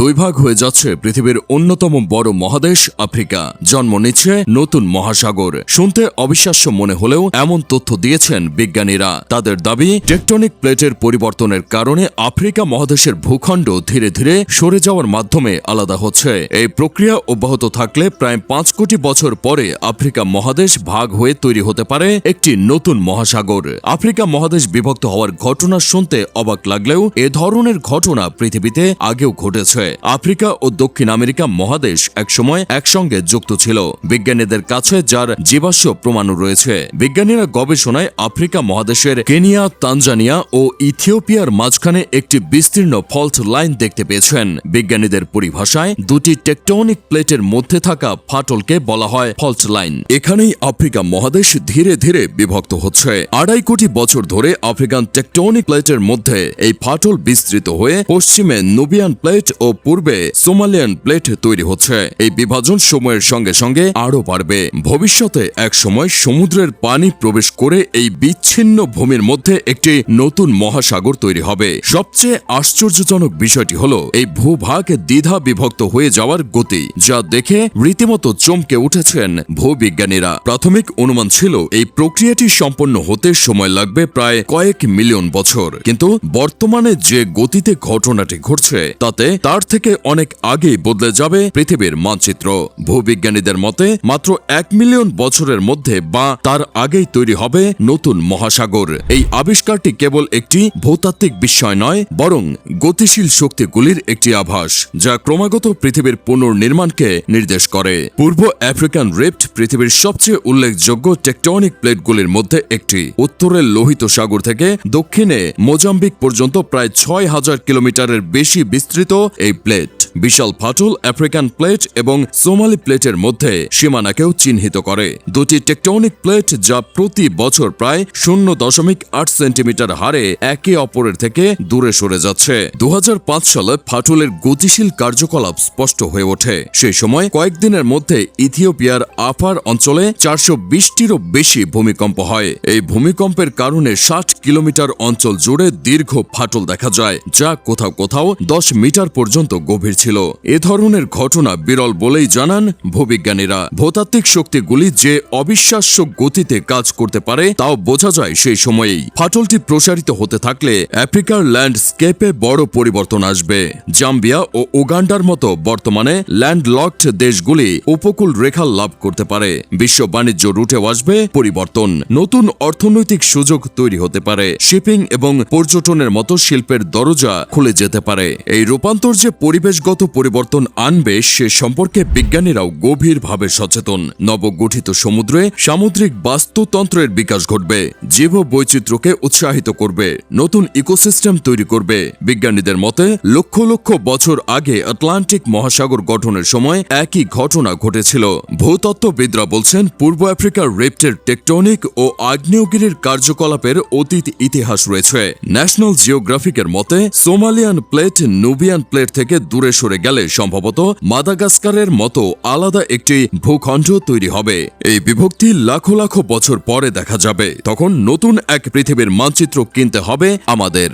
দুই ভাগ হয়ে যাচ্ছে পৃথিবীর অন্যতম বড় মহাদেশ আফ্রিকা। জন্ম নিচ্ছে নতুন মহাসাগর। শুনতে অবিশ্বাস্য মনে হলেও এমন তথ্য দিয়েছেন বিজ্ঞানীরা। তাদের দাবি, টেকটনিক প্লেটের পরিবর্তনের কারণে আফ্রিকা মহাদেশের ভূখণ্ড ধীরে ধীরে সরে যাওয়ার মাধ্যমে আলাদা হচ্ছে। এই প্রক্রিয়া অব্যাহত থাকলে প্রায় পাঁচ কোটি বছর পরে আফ্রিকা মহাদেশ ভাগ হয়ে তৈরি হতে পারে একটি নতুন মহাসাগর। আফ্রিকা মহাদেশ বিভক্ত হওয়ার ঘটনা শুনতে অবাক লাগলেও এ ধরনের ঘটনা পৃথিবীতে আগেও ঘটেছে। আফ্রিকা ও দক্ষিণ আমেরিকা মহাদেশ একসময় একসঙ্গে যুক্ত ছিল। বিজ্ঞানীদের কাছে যার জীবাশ্ম প্রমাণও রয়েছে। বিজ্ঞানীরা গবেষণায় আফ্রিকা মহাদেশের কেনিয়া, তানজানিয়া ও ইথিওপিয়ার মাঝখানে একটি বিস্তীর্ণ ফল্ট লাইন দেখতে পেয়েছেন। বিজ্ঞানীদের পরিভাষায় দুটি টেকটনিক প্লেটের মধ্যে থাকা ফাটলকে বলা হয় ফল্ট লাইন। এখানেই আফ্রিকা মহাদেশ ধীরে ধীরে বিভক্ত হচ্ছে। আড়াই কোটি বছর ধরে আফ্রিকান টেকটনিক প্লেটের মধ্যে এই ফাটল বিস্তৃত হয়ে পশ্চিমে নুবিয়ান প্লেট ও পূর্বে সোমালিয়ান প্লেট তৈরি হচ্ছে। এই বিভাজন সময়ের সঙ্গে সঙ্গে আরও বাড়বে। ভবিষ্যতে এক সময় সমুদ্রের পানি প্রবেশ করে এই বিচ্ছিন্ন ভূমির মধ্যে একটি নতুন মহাসাগর তৈরি হবে। সবচেয়ে আশ্চর্যজনক বিষয়টি হল, এই ভূভাগ দ্বিধা বিভক্ত হয়ে যাওয়ার গতি, যা দেখে রীতিমতো চমকে উঠেছেন ভূবিজ্ঞানীরা। প্রাথমিক অনুমান ছিল, এই প্রক্রিয়াটি সম্পন্ন হতে সময় লাগবে প্রায় কয়েক মিলিয়ন বছর। কিন্তু বর্তমানে যে গতিতে ঘটনাটি ঘটছে, তাতে তার থেকে অনেক আগেই বদলে যাবে পৃথিবীর মানচিত্র। ভূবিজ্ঞানীদের মতে, মাত্র এক মিলিয়ন বছরের মধ্যে বা তার আগেই তৈরি হবে নতুন মহাসাগর। এই আবিষ্কারটি কেবল একটি ভূতাত্ত্বিক বিস্ময় নয়, বরং গতিশীল শক্তিগুলির একটি আভাস, যা ক্রমাগত পৃথিবীর পুনর্নির্মাণকে নির্দেশ করে। পূর্ব আফ্রিকান রিফট পৃথিবীর সবচেয়ে উল্লেখযোগ্য টেকটনিক প্লেটগুলির মধ্যে একটি। উত্তরের লোহিত সাগর থেকে দক্ষিণে মোজাম্বিক পর্যন্ত প্রায় ছয় হাজার কিলোমিটারের বেশি বিস্তৃত এই প্লেট বিশাল ফাটল আফ্রিকান প্লেট এবং সোমালি প্লেটের মধ্যে সীমানাকেও চিহ্নিত করে। দুটি টেকটনিক প্লেট যা প্রতি বছর প্রায় শূন্য দশমিক আট সেন্টিমিটার হারে একে অপরের থেকে দূরে সরে যাচ্ছে। দু হাজার পাঁচ সালে ফাটলের গতিশীল কার্যকলাপ স্পষ্ট হয়ে ওঠে। সেই সময় কয়েকদিনের মধ্যে ইথিওপিয়ার আফার অঞ্চলে চারশো বিশটিরও বেশি ভূমিকম্প হয়। এই ভূমিকম্পের কারণে ষাট কিলোমিটার অঞ্চল জুড়ে দীর্ঘ ফাটল দেখা যায়, যা কোথাও কোথাও দশ মিটার পর্যন্ত গভীর ছিল। এ ধরনের ঘটনা বিরল বলেই জানান ভূবিজ্ঞানীরা। ভূতাত্ত্বিক শক্তিগুলি যে অবিশ্বাস্য গতিতে কাজ করতে পারে, তাও বোঝা যায় সেই সময়েই। ফাটলটি প্রসারিত হতে থাকলে আফ্রিকার ল্যান্ডস্কেপে বড় পরিবর্তন আসবে। জাম্বিয়া ও উগান্ডার মতো বর্তমানে ল্যান্ডলকড দেশগুলি উপকূল রেখা লাভ করতে পারে। বিশ্ব বাণিজ্য রুটেও আসবে পরিবর্তন। নতুন অর্থনৈতিক সুযোগ তৈরি হতে পারে। শিপিং এবং পর্যটনের মতো শিল্পের দরজা খুলে যেতে পারে। এই রূপান্তর যে পরিবেশগত পরিবর্তন আনবে সে সম্পর্কে বিজ্ঞানীরাও গভীরভাবে সচেতন। নবগঠিত সমুদ্রে সামুদ্রিক বাস্তুতন্ত্রের বিকাশ ঘটবে জীব বৈচিত্র্যকে উৎসাহিত করবে, নতুন ইকোসিস্টেম তৈরি করবে। বিজ্ঞানীদের মতে, লক্ষ লক্ষ বছর আগে আটলান্টিক মহাসাগর গঠনের সময় একই ঘটনা ঘটেছিল। ভূতত্ত্ববিদরা বলছেন, পূর্ব আফ্রিকার রেপ্টের টেকটনিক ও আগ্নেয়গিরির কার্যকলাপের অতীত ইতিহাস রয়েছে। ন্যাশনাল জিওগ্রাফিকের মতে, সোমালিয়ান প্লেট নুবিয়ান প্লেট থেকে দূরে সরে গেলে সম্ভবত মাদাগাস্কারের মতো আলাদা একটি ভূখণ্ড তৈরি হবে। এই বিভক্তি লাখো লাখো বছর পরে দেখা যাবে। তখন নতুন এক পৃথিবীর মানচিত্র কিনতে হবে আমাদের।